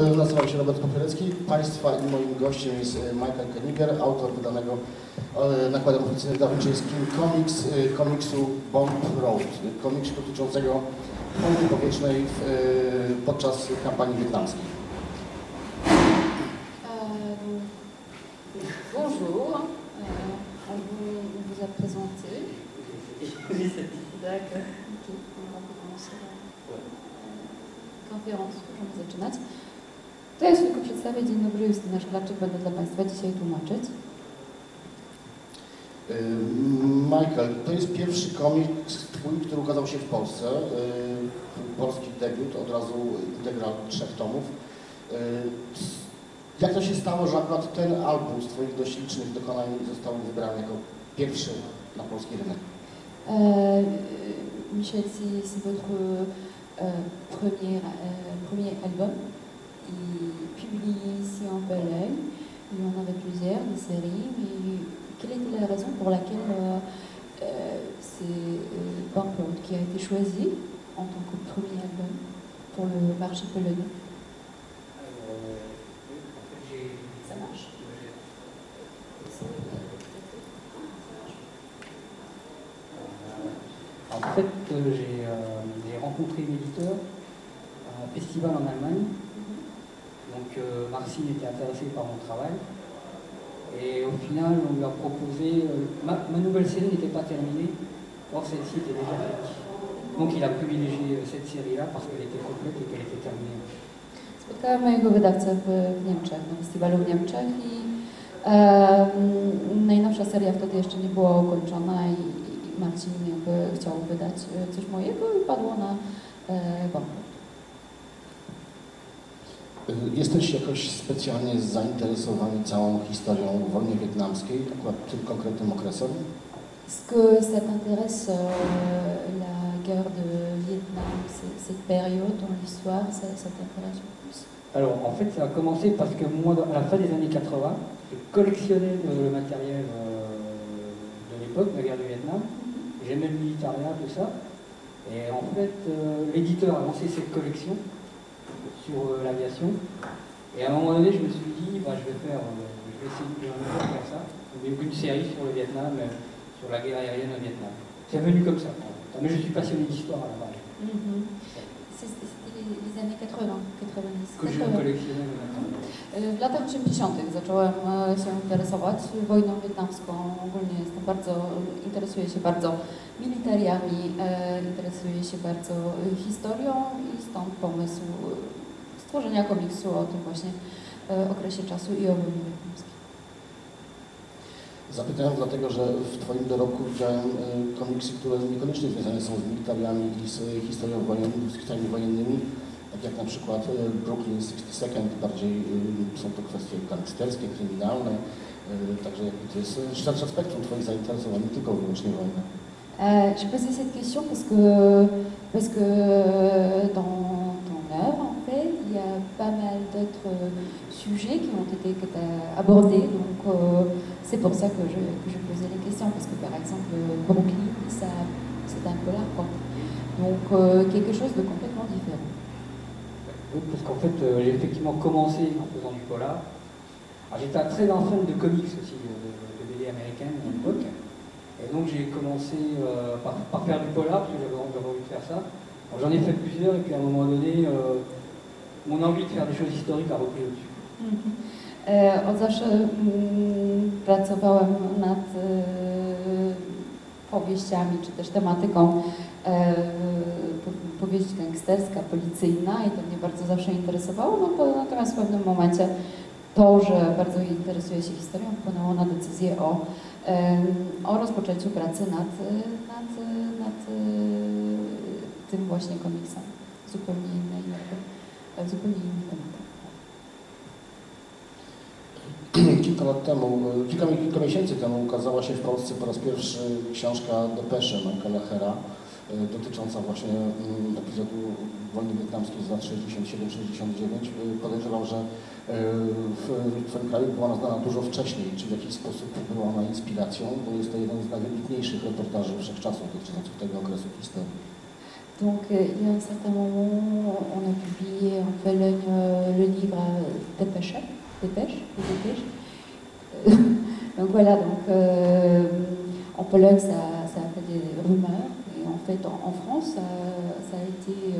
Nazywam się Robert Popierecki. Państwa i moim gościem jest e, Michael Keniger, autor wydanego e, nakładem oficjalnym wydawniczym Comics, e, komiksu Bomb Road, komiksu dotyczącego wojny powietrznej podczas kampanii wietnamskiej. Bonjour, on vous, vous. D'accord. Możemy zaczynać. To ja się tylko przedstawię. Dzień dobry, Justyna Szklarczyk, będę dla Państwa dzisiaj tłumaczyć. E, Michael, to jest pierwszy komiks twój, który ukazał się w Polsce. E, Polski debiut, od razu integral trzech tomów. E, Jak to się stało, że akurat ten album z Twoich dość licznych dokonań został wybrany jako pierwszy na polski rynek? Euh, Michel, c'est votre euh, euh, premier album. Il publié ici en Pologne. Il y en avait plusieurs, des séries. Mais quelle était la raison pour laquelle euh, euh, c'est euh, Bumpload qui a été choisi en tant que premier album pour le marché polonais? Ça marche En fait, j'ai j'ai rencontré l'éditeur à un festival en Allemagne. Donc euh, Marcine était intéressée par mon travail. Et au final, on lui a proposé... euh, ma, nouvelle série n'était pas terminée. Or, celle-ci était déjà faite. Donc il a privilégié euh, cette série-là parce qu'elle était complète et qu'elle était terminée. Spotkałam mojego wydawcę w, w Niemczech, na festiwalu w Niemczech i em, najnowsza seria wtedy jeszcze nie była ukończona i, i Marcin jakby chciał wydać e, coś mojego i padło na e, Bąk. Jesteś jakoś specjalnie zainteresowani całą historią wojny wietnamskiej, akurat tym konkretnym okresem? Est-ce que ça t'intéresse euh, la guerre de Vietnam, cette période dans l'histoire, ça, ça t'intéresse plus? Alors, en fait, ça a commencé parce que moi, à la fin des années 80, je collectionnais le, le matériel euh, de l'époque, la guerre du Vietnam. J'aimais le militaria, tout ça. Et en fait, euh, l'éditeur a lancé cette collection sur euh, l'aviation. Et à un moment donné, je me suis dit, bah, je vais faire, euh, je vais essayer de faire ça. Une, une série sur le Vietnam, euh, sur la guerre aérienne au Vietnam. C'est venu comme ça. Mais je suis passionné d'histoire à la base, C'est- C'était les, années 80, 90. que je 80. collectionnais le matériel. W latach 80. zacząłem e, się interesować wojną wietnamską. Ogólnie jestem bardzo, interesuję się bardzo militariami, e, interesuję się bardzo e, historią i stąd pomysł stworzenia komiksu o tym właśnie e, okresie czasu i o wojnie wietnamskiej. Zapytałem dlatego, że w Twoim dorobku widziałem e, komiksy, które niekoniecznie związane są z militariami i z historią wojennymi, z historiami wojennymi, tak jak na przykład e, Brooklyn 62nd, bardziej są to kwestie gangsterskie, kryminalne, także jakby to jest szersze spektrum Twoich zainteresowań, nie tylko wyłącznie wojna. Euh, je posais cette question parce que, parce que dans en fait, il y a pas mal d'autres sujets qui ont été abordés. Donc, euh, c'est pour ça que je, posais les questions. Parce que, par exemple, Brooklyn, ça, c'est un polar, quoi. Donc, euh, quelque chose de complètement différent. Parce qu'en fait, euh, j'ai effectivement commencé en faisant du polar. Alors, j'étais un très grand fan de comics aussi, de, de, BD américaines à l'époque. Et donc, j'ai commencé euh, par, par faire du polar, parce que j'avais envie de faire ça. J'en ai fait plusieurs, et puis à un moment donné, euh, mon envie de faire des choses historiques a repris au-dessus. E, Od zawsze mm, pracowałem nad e, powieściami, czy też tematyką e, po- powieść gangsterska, policyjna i to mnie bardzo zawsze interesowało, no, to, natomiast w pewnym momencie to, że bardzo interesuje się historią, wpłynęło na decyzję o, o rozpoczęciu pracy nad, nad, nad tym właśnie komiksem. Zupełnie innej, jakby, zupełnie innym tematem. Kilka lat temu, e, kilka, kilka miesięcy temu ukazała się w Polsce po raz pierwszy książka Depesze Michaela Hera e, dotycząca właśnie mm, epizodu wojny wietnamskiej z lat 67-69. E, Podejrzewam, że e, w Twoim kraju była ona znana dużo wcześniej. Czy w jakiś sposób była ona inspiracją? Bo jest to jeden z najwybitniejszych reportaży wszechczasów dotyczących tego okresu historii. Donc, euh, il y a un certain moment, on a publié en Pologne euh, le livre euh, Dépêche. Euh, donc voilà, donc en Pologne, ça, a fait des rumeurs, et en fait, en, France, ça, a été,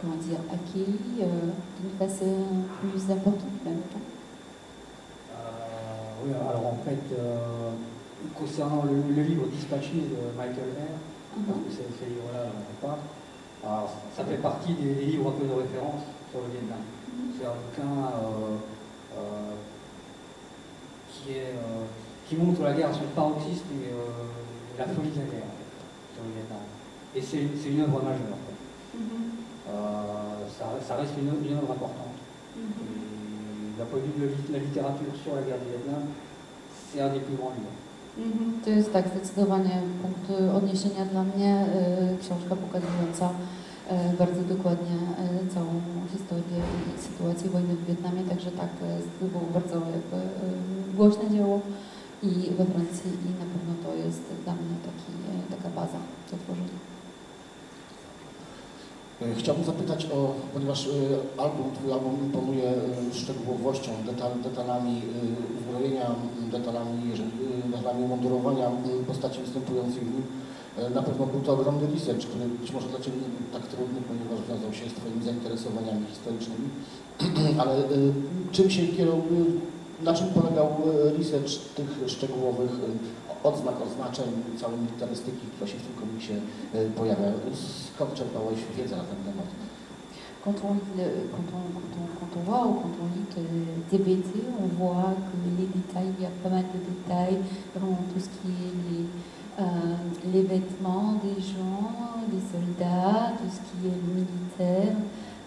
comment dire, accueilli d'une façon plus importante même. Euh, oui, alors en fait, concernant le, livre Dispatches de Michael Hare, parce que c'est ce livre-là dont on parle, alors, ça fait partie des, des livres un peu de référence sur le Vietnam. C'est un bouquin euh, euh, qui, est, euh, qui montre la guerre à son paroxysme et euh, la folie de la guerre sur le Vietnam. Et c'est une, œuvre majeure. en fait. Euh, ça, ça reste une, œuvre- une œuvre importante. Et D'un point de vue de la littérature sur la guerre du Vietnam, c'est un des plus grands livres. Mhm. To jest tak zdecydowanie punkt odniesienia dla mnie, e, książka pokazująca e, bardzo dokładnie e, całą historię i sytuację wojny w Wietnamie, także tak, to było bardzo jakby, głośne dzieło i we Francji i na pewno to jest dla mnie taki, taka baza do tworzenia. E, Chciałbym zapytać o, ponieważ e, album, twój album imponuje e, szczegółowością, detal, detalami uzbrojenia, detalami, detalami umundurowania postaci występujących w nim. Na pewno był to ogromny research, który być może dla Ciebie nie był tak trudny, ponieważ wiązał się z Twoimi zainteresowaniami historycznymi. Ale czym się kierował, na czym polegał research tych szczegółowych odznak, oznaczeń, całej militarystyki, która się w tym komiksie pojawia? Skąd czerpałeś wiedzę na ten temat? Quand on, lit le- quand, on, quand, on, quand on voit ou quand on lit TBT, on voit que les détails, il y a pas mal de détails, tout ce qui est les, euh, les vêtements des gens, des soldats, tout ce qui est militaire,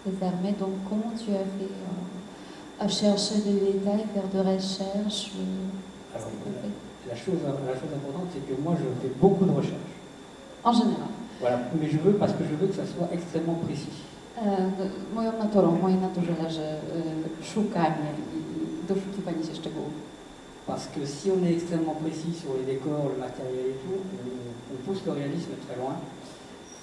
les armées. Donc comment tu as fait euh, à chercher des détails, faire de recherches euh, Alors, chose, la chose importante, c'est que moi, je fais beaucoup de recherches. En général. Voilà, mais je veux, parce que je veux que ça soit extrêmement précis. Moją naturą, w mojej naturze leży szukanie i doszukiwanie się szczegółów. Parce que si on est extrêmement précis sur les décors, le matériel et tout, on, pousse le réalisme très loin.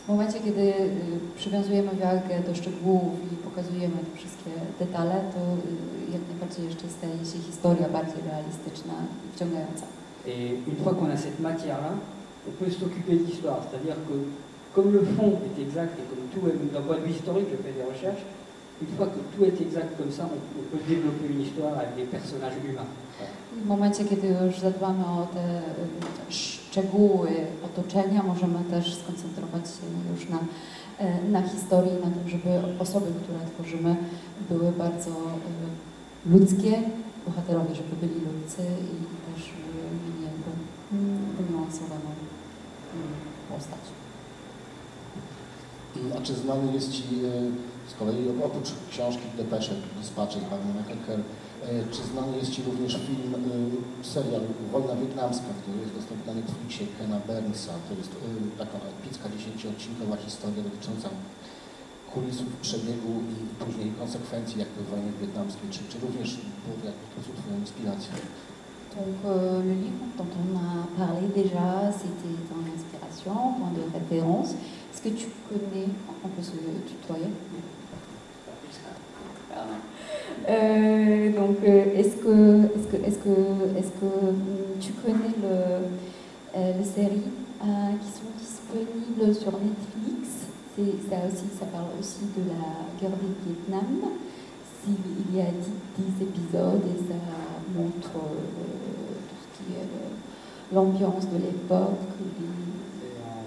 W momencie, kiedy y, przywiązujemy wagę do szczegółów i pokazujemy te wszystkie detale, to y, jak najbardziej jeszcze staje się historia bardziej realistyczna i wciągająca. Et une fois qu'on a cette matière-là, on peut s'occuper de l'histoire. C'est-à-dire que comme le fond est exact et comme tout est, d'un point de vue historique, je fais des recherches, une fois que tout est exact comme ça, on, on peut développer une histoire avec des personnages humains. W momencie, kiedy już zadbamy o te y, szczegóły otoczenia, możemy też skoncentrować się już na, e, na historii, na tym, żeby osoby, które tworzymy, były bardzo y, ludzkie, bohaterowie, żeby byli ludzcy i też mm, wyniuansowaną mm, postać. A czy znany jest Ci e, z kolei oprócz książki Depesze, Dispacze, Pawła McKecker, czy znany jest Ci również film, e, serial Wojna Wietnamska, który jest dostępny na Netflixie Kena Burnsa. To jest e, taka epicka, dziesięcioodcinkowa historia dotycząca kulisów, przebiegu i później konsekwencji jakby wojny wietnamskiej. Czy, czy również było to w jakiś sposób Twoją inspiracją? Donc euh, le livre dont on a parlé déjà, c'était ton inspiration, point de référence. Est-ce que tu connais, on peut se tutoyer? Euh, donc, euh, est-ce que, est-ce que, est-ce que, est-ce que tu connais le, euh, les séries qui sont disponibles sur Netflix? C'est, ça aussi, ça parle aussi de la guerre du Vietnam. Il y a 10, 10 épisodes et ça montre euh, tout ce qui est euh, l'ambiance de l'époque.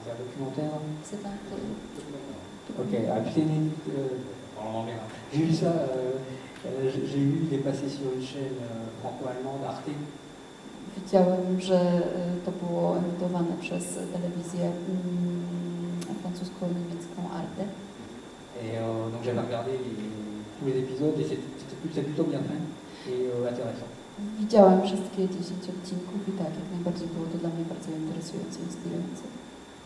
C'est un, documentaire. C'est un peu... Ok, c'est une- euh, en anglais, hein. J'ai vu ça, euh, j'ai vu, il est passé sur une chaîne franco-allemande, Arte. Widziałem, że to było emitowane przez telewizję francusko-niemiecką Arte. Et euh, donc j'avais regardé les- tous les épisodes et c'est c'est plutôt, c'est bien fait et euh, intéressant. Widziałem wszystkie 10 odcinków i tak, jak najbardziej było to dla mnie bardzo interesujące, inspirujące.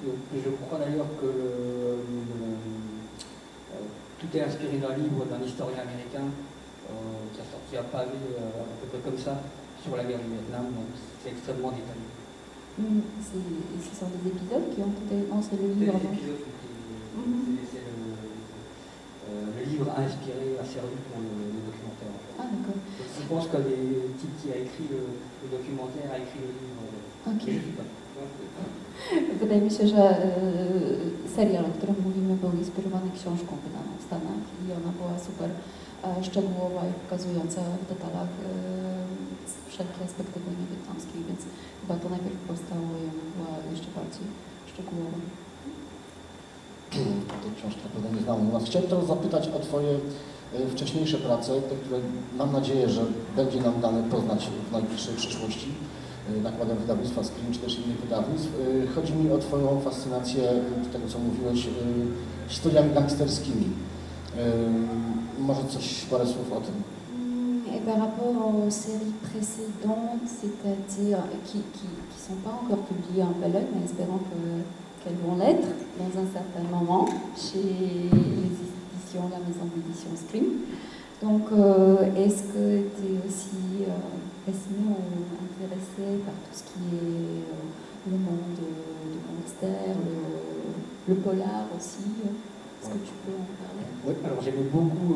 Donc, je crois d'ailleurs que le- le- euh, tout est inspiré d'un livre d'un historien américain euh, qui a sorti à Paris euh, à peu près comme ça sur la guerre du Vietnam, donc c'est extrêmement détaillé. Mm, c'est- Ce sont des épisodes qui ont été... Non, c'est le livre, épisodes sont Mhm. C'est- C'est le, le livre a inspiré, a servi pour le, le documentaire. en fait. Ah d'accord. Je pense que le type qui a écrit le, le documentaire a écrit le livre. Ok. Mais je suis pas. Wydaje mi się, że e, serial, o którym mówimy, był inspirowany książką wydaną w Stanach i ona była super e, szczegółowa i pokazująca w detalach e, wszelkie aspekty wojny wietnamskiej, więc chyba to najpierw powstało i ona była jeszcze bardziej szczegółowa. Tej książki na pewno nie znamy. Natomiast chciałem teraz zapytać o Twoje e, wcześniejsze prace, te, które mam nadzieję, że będzie nam dane poznać w najbliższej przyszłości e, nakładem wydawnictwa Screen czy też innych wydawnictw. E, Chodzi mi o Twoją fascynację e, tego, co mówiłeś, historiami gangsterskimi. Może coś, parę słów o tym. Et par rapport aux séries précédentes, c'est-à-dire qui ne sont pas encore publiées en Pologne, mais espérons que- qu'elles vont l'être dans un certain moment chez les éditions, la maison d'édition Scream. Donc, euh, est-ce que tu es aussi euh, intéressé par tout ce qui est euh, le monde de gangster, le, le polar aussi? Est-ce que tu peux en parler? Oui, alors j'aimais beaucoup,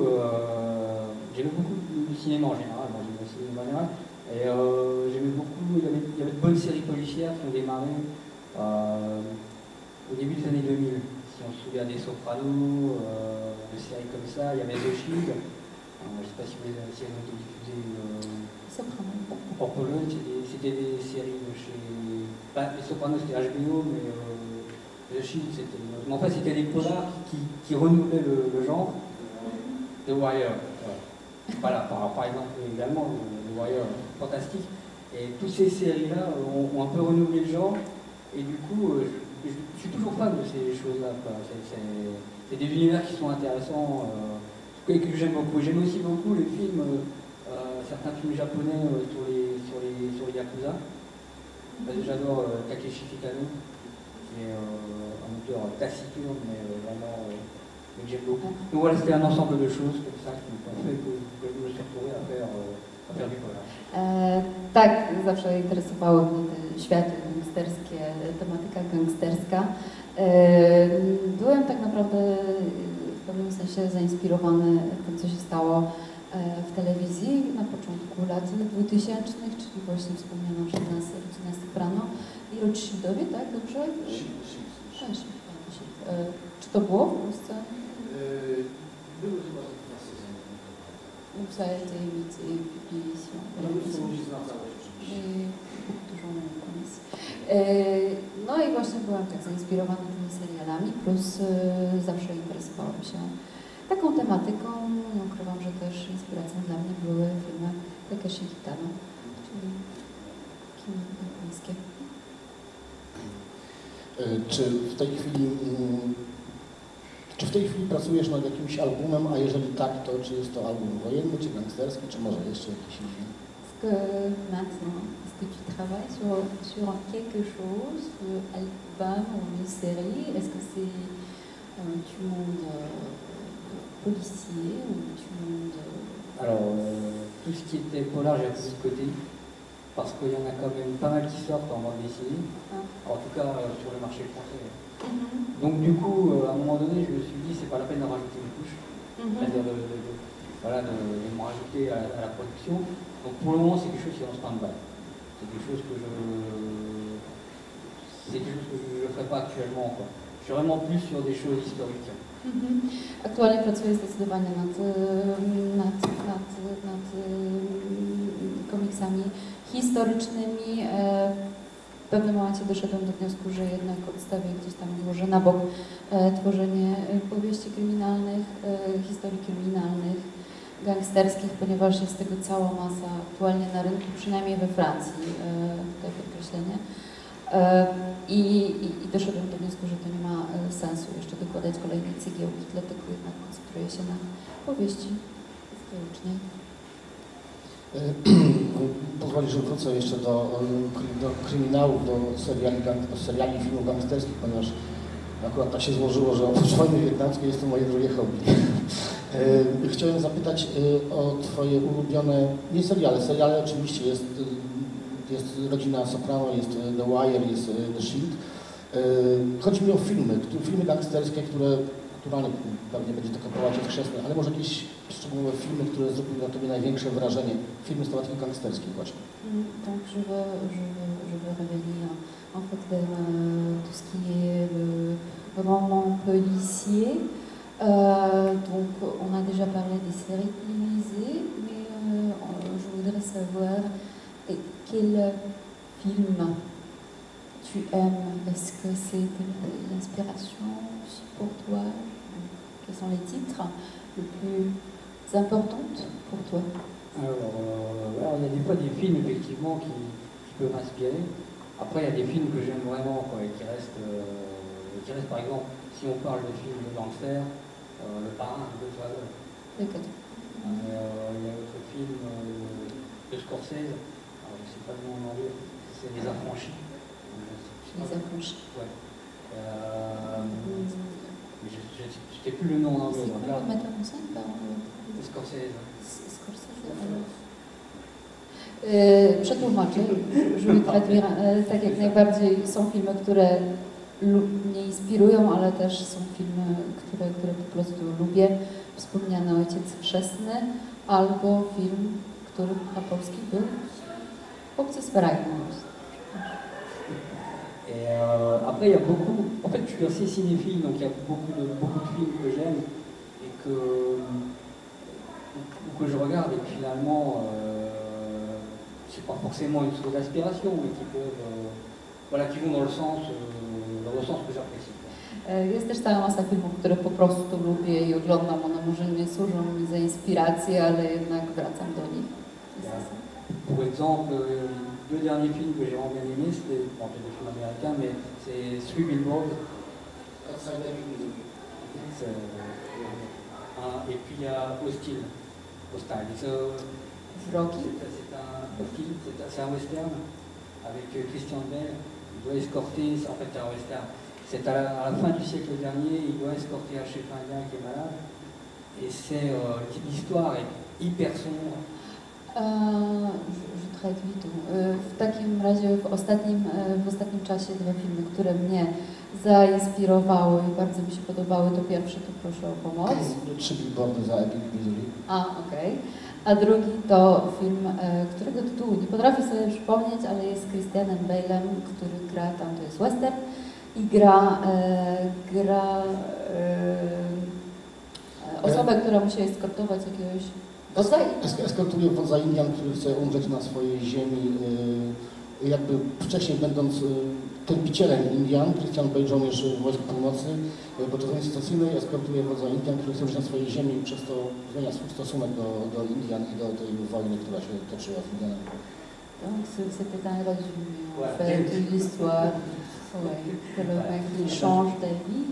j'aimais beaucoup le cinéma en général, moi j'aimais le cinéma en général, et j'aimais beaucoup, il y, avait, il y avait de bonnes séries policières qui ont démarré au début des années 2000. Si on se souvient des Sopranos, euh, de séries comme ça, il y avait The Shield, Euh, je ne sais pas si, vous, si elles ont été diffusées euh, en Pologne, c'était des séries de chez. Pas, les Sopranos c'était HBO, mais euh, The Shield c'était. Mais en fait, c'était des polars qui, qui renouvelaient le, le genre. The Wire. Voilà, par, par exemple, également, le, le Wire, fantastique. Et toutes ces séries-là ont, ont un peu renouvelé le genre. Et du coup, euh, je, je- suis toujours fan de ces choses-là. C'est- des univers qui sont intéressants, euh, et que j'aime beaucoup. J'aime aussi beaucoup les films, euh, euh, certains films japonais euh, sur, les, sur, les, sur les Yakuza. Bah, J'adore euh, Takeshi Kitano, qui est euh, un auteur taciturne, mais euh, vraiment euh, que j'aime beaucoup. Donc voilà, c'était un ensemble de choses comme ça qui ont fait que, que je me suis retrouvé à faire, euh, à faire du polar. E, tak, zawsze interesowały mnie te światy gangsterskie, tematyka gangsterska. E, byłem tak naprawdę e, w pewnym sensie zainspirowany tym, co się stało e, w telewizji na początku lat 2000, czyli właśnie wspomniana przez nas rodzina Soprano i Rothschildowie, tak? Dobrze? Tak, e, Czy to było w Polsce? Były chyba dwa sezony. Ça a été imité, publié ici No. I. E, No i właśnie byłam tak zainspirowana tymi serialami, plus e, zawsze interesowałam się taką tematyką. Nie ukrywam, że też inspiracją dla mnie były filmy Takeshi Kitano, czyli kino japońskie. E, Czy w tej chwili mm, czy w tej chwili pracujesz nad jakimś albumem, a jeżeli tak, to czy jest to album wojenny, czy gangsterski, czy może jeszcze jakiś inny? Est-ce que maintenant, est-ce que tu travailles sur, sur quelque chose, album ou une série Est-ce que c'est du monde policier ou du monde... Alors, euh, tout ce qui était polar, j'ai un peu mis de côté, parce qu'il y en a quand même pas mal qui sortent en bande dessinée, Ah. en tout cas euh, sur le marché français. Mhm. Donc du coup, euh, à un moment donné, je me suis dit, c'est pas la peine d'en rajouter une couche, Mhm. c'est-à-dire de, de- de- voilà, de, de me rajouter à, à la production. Donc pour le moment, c'est quelque chose qui est en stand-by. C'est quelque chose que je... C'est quelque chose que je ne ferai pas actuellement. Quoi. Je suis vraiment plus sur des choses historiques. Mhm. Aktualnie pracuję zdecydowanie nad, e, nad, nad, nad e, komiksami historycznymi. E, W pewnym momencie doszedłem do wniosku, że jednak odstawię gdzieś tam, złożę na bok e, tworzenie powieści kryminalnych, e, historii kryminalnych, gangsterskich, ponieważ jest tego cała masa aktualnie na rynku, przynajmniej we Francji, e, tutaj podkreślenie. E, I, i, I doszedłem do wniosku, że to nie ma e, sensu jeszcze dokładać kolejnej cegiełki, dlatego jednak koncentruję się na powieści historycznej. E, Pozwolisz, że wrócę jeszcze do, e, do kryminałów, do seriali, do seriali filmów gangsterskich, ponieważ akurat tak się złożyło, że oprócz wojny wietnamskiej jest to moje drugie hobby. E, Chciałem zapytać e, o Twoje ulubione, nie seriale, seriale oczywiście jest, e, jest Rodzina Soprano, jest The Wire, jest The Shield. Chodzi mi o filmy, filmy gangsterskie, które naturalnie pewnie będzie kopiować od chrzestnych, ale może jakieś szczególne filmy, które zrobiły na Tobie największe wrażenie, filmy z tematyki gangsterskiej właśnie. Donc je veux, je veux, je veux en fait tout ce qui est roman policier. Euh, donc on a déjà parlé des séries télévisées, mais euh, je voudrais savoir quel film tu aimes? Est-ce que c'est l'inspiration pour toi? Quels sont les titres les plus importants pour toi? Alors, euh, y a des fois des films effectivement qui, peuvent m'inspirer. Après, il y a des films que j'aime vraiment quoi, et qui restent, euh, qui restent, par exemple, si on parle de films de Le Parrain de Godfather. D'accord. Euh, il y a autre film euh, de Scorsese, alors, je ne sais pas le nom en anglais, c'est Les Affranchis. Euh, Les affranchis. Ouais. Euh, je ne sais plus le nom en anglais. C'est quoi le metteur en scène par euh, Scorsese. Scorsese żeby Tak jak najbardziej są filmy, które lu- mnie inspirują, ale też są filmy, które, które po prostu lubię. Wspomniany Ojciec Chrzestny albo film, który na polski był Chłopcy z euh, après, il y a beaucoup. En fait, je suis assez cinéphile, donc il y a beaucoup de, beaucoup de films que j'aime et que, ou que je regarde et finalement, euh, c'est pas forcément une source d'inspiration, mais qui peuvent, euh, voilà, qui vont dans le sens, euh, dans le sens que j'apprécie. quoi. E, Jest też cała masa filmów, które po prostu lubię i oglądam. One może nie służą mi za inspirację, ale jednak wracam do nich. Pour exemple, euh, les deux derniers films que j'ai vraiment bien aimés, c'était bon, c'est des films américains, mais c'est Three Billboards euh, et puis il y a Hostile. Hostile. C'est, euh, un, un- western avec euh, Christian Bale. Il doit escorter, en fait un western. C'est à la, à la fin du siècle dernier, il doit escorter un chef indien qui est malade. Et c'est euh, l'histoire est hyper sombre. W takim razie w ostatnim, e, w ostatnim czasie dwa filmy, które mnie zainspirowały i bardzo mi się podobały, to pierwszy to proszę o pomoc. Trzy billboardy za Epic Misery. A, okej. A drugi to film, e, którego tytułu nie potrafię sobie przypomnieć, ale jest z Christianem Bale'em, który gra tam, to jest western i gra, e, gra e, osobę, która musi eskortować jakiegoś Eskortuje wodza Indian, który chce umrzeć na swojej ziemi. Jakby wcześniej będąc y, tępicielem Indian, Christian Bale, żołnierz Wojsk Północy, podczas wojny secesyjnej eskortuje wodza Indian, który chce umrzeć na swojej ziemi i przez to zmienia swój stosunek do, do Indian i do tej wojny, która się toczyła z Indianami. Donc c'est- c'était un résumé en fait de l'histoire. Que le mec il change d'avis.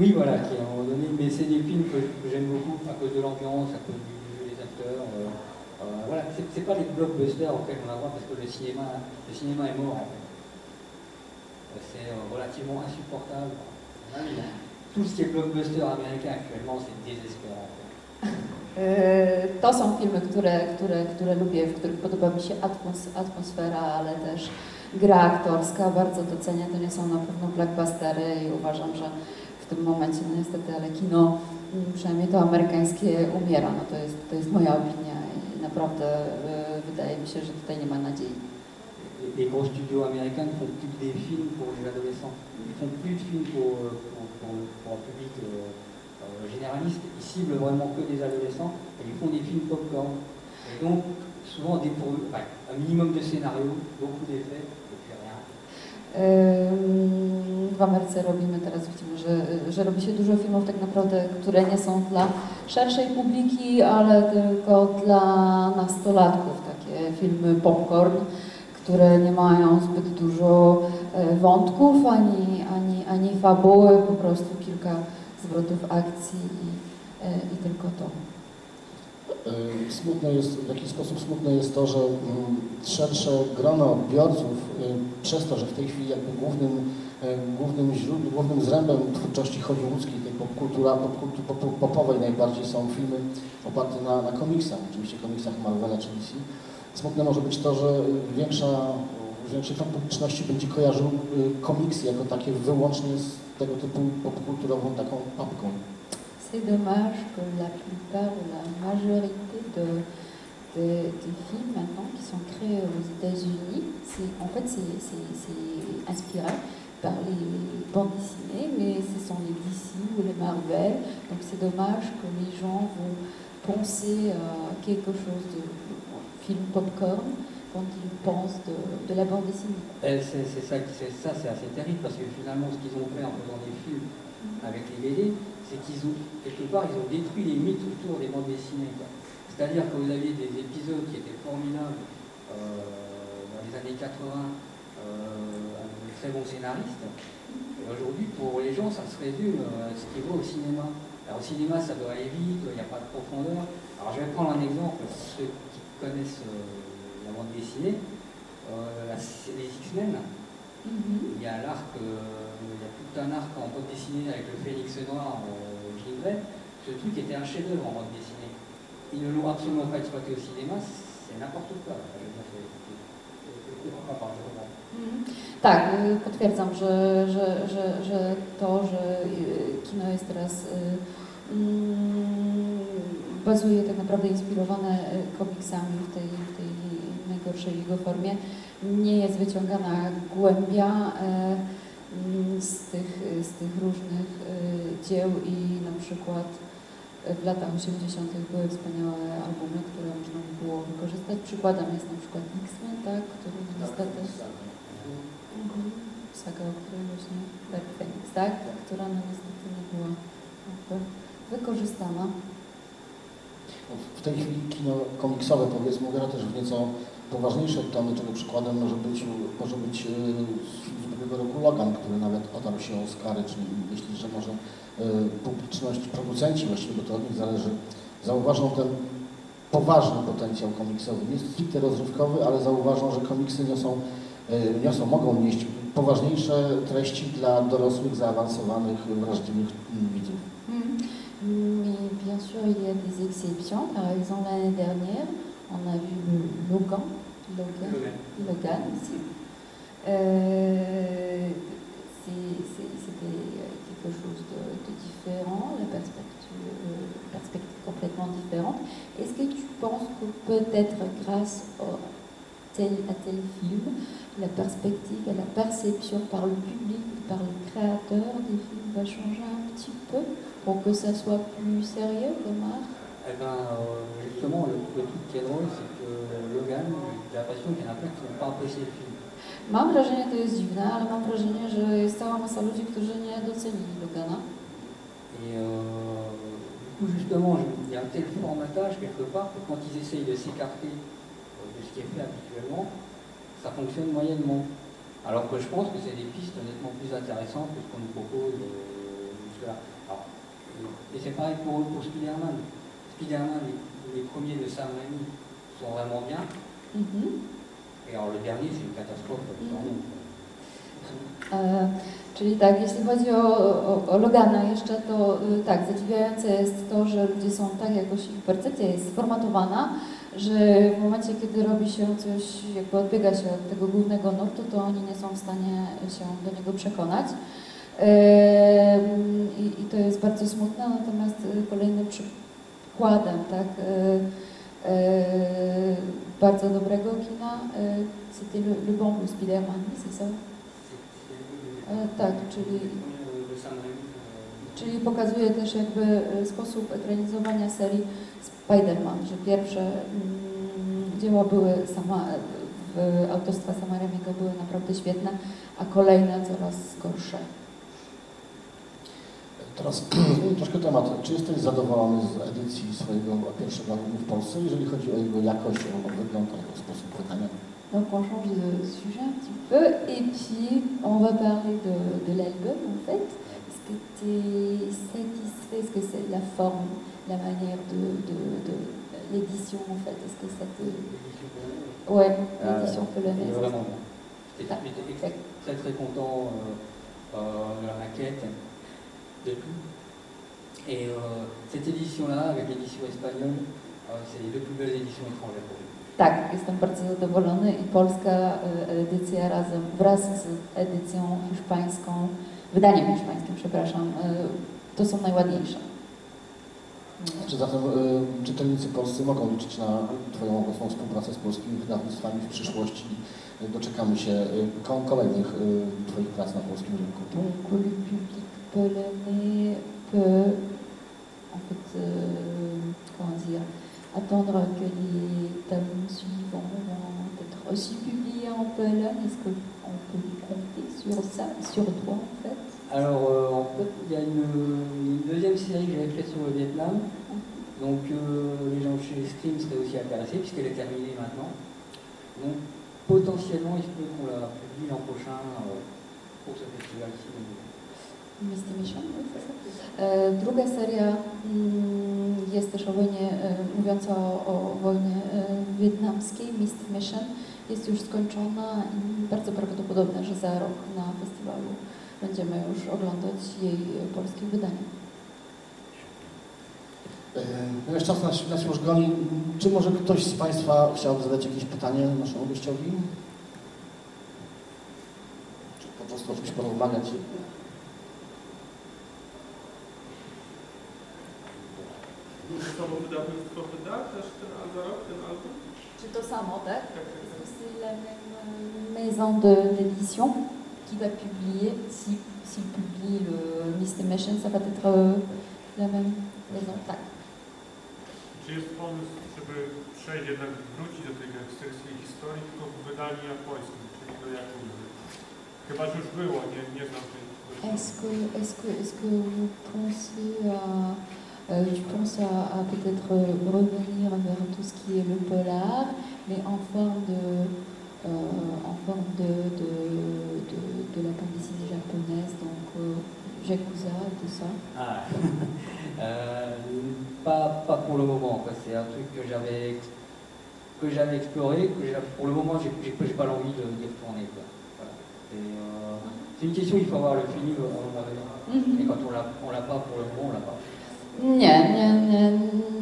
Oui, voilà, qui à un moment donné, mais c'est des films que, j'aime beaucoup à cause de l'ambiance, à cause du jeu des acteurs. euh, voilà, c'est pas les blockbusters auxquels on a droit parce que le cinéma, le cinéma est mort en fait. Euh, C'est euh, relativement insupportable. Ah oui, Tout ce qui est blockbuster américain actuellement, c'est désespérant. quoi. E, To są filmy, które, które, które lubię, w których podoba mi się atmos, atmosfera, ale też gra aktorska. Bardzo docenię. To nie są na pewno blockbustery i uważam, że w tym momencie, no niestety, ale kino, mm, przynajmniej to amerykańskie, umiera. No to, jest, to jest moja opinia Les, gros studios américains ne font plus que des films pour les adolescents. Ils font plus de films pour, euh, pour, un public euh, euh, généraliste? Ils ciblent vraiment que des adolescents et ils font des films popcorn. Et donc, souvent dépourvus, enfin, un minimum de scénario, beaucoup d'effets W Ameryce robimy teraz, widzimy, że, że robi się dużo filmów tak naprawdę, które nie są dla szerszej publiki, ale tylko dla nastolatków. Takie filmy popcorn, które nie mają zbyt dużo e, wątków ani, ani, ani fabuły, po prostu kilka zwrotów akcji i, e, i tylko to. Smutne jest, w jakiś sposób smutne jest to, że szersze grono odbiorców przez to, że w tej chwili jakby głównym, głównym źródłem, głównym zrębem twórczości hollywoodzkiej, tej popkultura, popkultu, pop, popowej najbardziej są filmy oparte na, na komiksach, oczywiście komiksach Marvela czy DC. Smutne może być to, że większa, czy pan publiczności będzie kojarzył y, komiksy jako takie wyłącznie z tego typu popkulturową taką papką. C'est dommage que la plupart ou la majorité de, de- des films maintenant qui sont créés aux États-Unis, en fait c'est inspiré par les bandes dessinées, mais ce sont les DC ou les Marvel. Donc c'est dommage que les gens vont penser à quelque chose de film popcorn quand ils pensent de, de la bande dessinée. Qui- c'est ça, c'est assez terrible parce que finalement, ce qu'ils ont fait en faisant des films avec les BD, c'est qu'ils ont, quelque part, ils ont détruit les mythes autour des bandes dessinées. C'est-à-dire que vous aviez des épisodes qui étaient formidables euh, dans les années 80 euh, avec de très bons scénaristes. Et aujourd'hui, pour les gens, ça se résume euh, à ce qu'ils voient au cinéma. Alors, au cinéma, ça doit aller vite, il n'y a pas de profondeur. Alors, je vais prendre un exemple ceux qui connaissent euh, la bande dessinée. Euh, la- les X-Men, Mhm. il y a l'arc, euh, tout un arc en bande dessinée avec le phénix noir, euh, Grey. Ce truc était un chef-d'œuvre en bande dessinée. Ils ne l'ont absolument pas exploité au cinéma, c'est n'importe quoi. Tak, y, potwierdzam, że, że, że, że to, że y, kino jest teraz y, mm, bazuje tak naprawdę inspirowane y, komiksami w tej, w tej najgorszej jego formie, nie jest wyciągana głębia y, z tych, z tych różnych y, dzieł i na przykład w latach 80. były wspaniałe albumy, które można by było wykorzystać. Przykładem jest na przykład X-Men, tak, który niestety... Mhm. Saga, o której właśnie Dark Phoenix, tak? Która no niestety nie była wykorzystana. W tej chwili kino komiksowe powiedzmy gra też w nieco poważniejsze tony, czego przykładem może być, może być y, ubiegłego roku Logan, który nawet otarł się o Oscary, czyli myśli, że może y, publiczność, producenci właściwie, bo to od nich zależy, zauważą ten poważny potencjał komiksowy. Nie stricte rozrywkowy, ale zauważą, że komiksy niosą, y, niosą mogą nieść poważniejsze treści dla dorosłych, zaawansowanych, wrażliwych mm, widzów. Mhm. Mais bien sûr, il y a des exceptions. Par exemple, l'année dernière, on a vu Logan, Logan, Logan aussi. Euh, C'était quelque chose de, différent, la perspective, euh, perspective complètement différente. Est-ce que tu penses que peut-être grâce à tel film, la perspective et la perception par le public, par les créateurs des films va changer un petit peu pour que ça soit plus sérieux comme Eh ben, euh, justement, le, le truc qui est drôle, c'est que Logan, j'ai l'impression qu'il y en a plein qui n'ont pas apprécié le film. Mam wrażenie, to jest dziwne, ale mam wrażenie, że jest cała masa ludzi, którzy nie docenili Logana. Et euh, du coup, justement, il y a un tel formatage quelque part que quand ils essayent de s'écarter de ce qui est fait habituellement, ça fonctionne moyennement. Alors que je pense que c'est des pistes nettement plus intéressantes que ce qu'on nous propose euh, jusque-là. Et- c'est pareil pour, pour Spider-Man. Spider-Man, les, les premiers de Sam Raimi sont vraiment bien. Mhm. E, czyli tak, jeśli chodzi o, o, o Logana jeszcze, to y, tak, zadziwiające jest to, że ludzie są tak, jakoś ich percepcja jest sformatowana, że w momencie, kiedy robi się coś, jakby odbiega się od tego głównego nurtu, to oni nie są w stanie się do niego przekonać. Em, I, I to jest bardzo smutne, natomiast y, kolejnym przykładem, tak, y, bardzo dobrego kina, c'était le, le bon Spider-Man, c'est ça? E, tak, czyli, czyli pokazuje też jakby e, sposób ekranizowania serii Spider-Man, że pierwsze mm, dzieła były sama, w autorstwa Sama Raimiego były naprawdę świetne, a kolejne coraz gorsze. Teraz zmienię troszkę temat. Czy jesteś zadowolony z edycji swojego pierwszego albumu w Polsce, jeżeli chodzi o jego jakość, o wygląd, o jego sposób wydania? Donc on change de sujet un petit peu et puis on va parler de, de l'album en fait. Est-ce que tu es satisfait Est-ce que c'est la forme, la manière de, de, de l'édition en fait Est-ce que ça te... Ouais, l'édition Il polonaise. vraiment. J'étais Ah, très très content euh, euh, de la maquette, de tout. Et euh, cette édition-là, avec l'édition espagnole, euh, c'est les deux plus belles éditions étrangères pour lui. Tak, jestem bardzo zadowolony i polska e, edycja razem wraz z edycją hiszpańską, wydaniem hiszpańskim, przepraszam, e, to są najładniejsze. Czy zatem y, czytelnicy polscy mogą liczyć na Twoją obecną współpracę z polskimi wydawnictwami w przyszłości? Doczekamy się ko- kolejnych y, Twoich prac na polskim rynku. Polonais peut, en fait, euh, comment dire, attendre que les tomes suivants vont être aussi publiés en Pologne. Est-ce qu'on peut compter sur ça, sur toi en fait? Alors, euh, en fait, il y a une, une deuxième série que j'avais faite sur le Vietnam. Donc, euh, les gens chez Scream seraient aussi intéressés, puisqu'elle est terminée maintenant. Donc, potentiellement, il se peut qu'on la publie l'an prochain pour ce festival-ci. Misty E, Druga seria mm, jest też o wojnie, e, mówiąca o, o wojnie e, wietnamskiej, Misty Mission. Jest już skończona i bardzo prawdopodobne, że za rok na festiwalu będziemy już oglądać jej polskie wydanie. Y, Ponieważ czas nas, nas już goni, czy może ktoś z Państwa chciałby zadać jakieś pytanie naszemu gościowi? Czy po prostu o czymś porozmawiać? To samo wydawnictwo wyda też ten za rok, ten album? Czy to samo, tak? Tak, tak, tak. C'est la même maison de- d'édition qui va publier, si, s'il publie le Misty Mission, ça va être euh, la même maison, tak. Czy jest pomysł, żeby przejść jednak wrócić do tej gangsterskiej historii, tylko w wydaniu japońskim, czyli do Jakuzy? Chyba, że już było, nie, nie znam tej Est-ce que, est-ce que, est-ce que vous pensez à, euh, je pense à, à peut-être euh, revenir vers tout ce qui est le polar, mais en forme de, euh, en forme de, de, de, de la dessinée japonaise, donc euh, Yakuza et tout ça. Ah, euh, pas, pas pour le moment. C'est un truc que j'avais que j'avais exploré. Que pour le moment, j'ai pas l'envie de d'y retourner. Voilà. C'est une question, il faut avoir le film au moment donné. Et quand on on l'a pas, pour le moment, on l'a pas. Nie, nie, nie,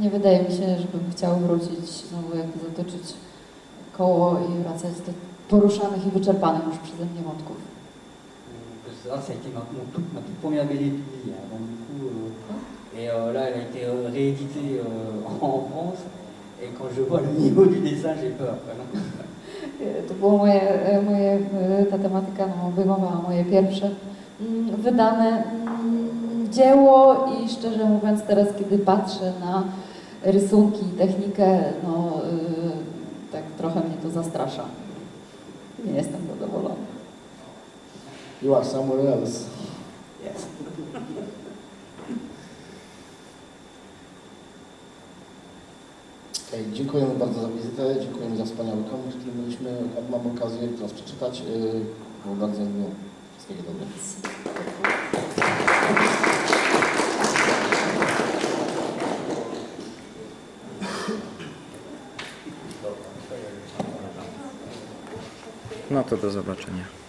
nie wydaje mi się, żebym chciał wrócić, znowu jakby zatoczyć koło i wracać do poruszanych i wyczerpanych już przeze mnie wątków. Ça, ça a été ma, mon ma toute première BD publiée. hein. Donc, du coup, euh, et euh, là, elle a été euh, rééditée euh, en France. Et quand je vois le niveau du dessin, j'ai peur. vraiment. To było moje, e, moje e, ta tematyka no, obejmowała moje pierwsze mm, wydane dzieło i szczerze mówiąc teraz, kiedy patrzę na rysunki i technikę, no y, tak trochę mnie to zastrasza. Nie jestem zadowolona. You are somewhere else. Yes. Okej, dziękujemy bardzo za wizytę, dziękujemy za wspaniały komiks, który mieliśmy, mam okazję teraz przeczytać. Yy, Było bardzo miło. Wszystkiego dobrego. No to do zobaczenia.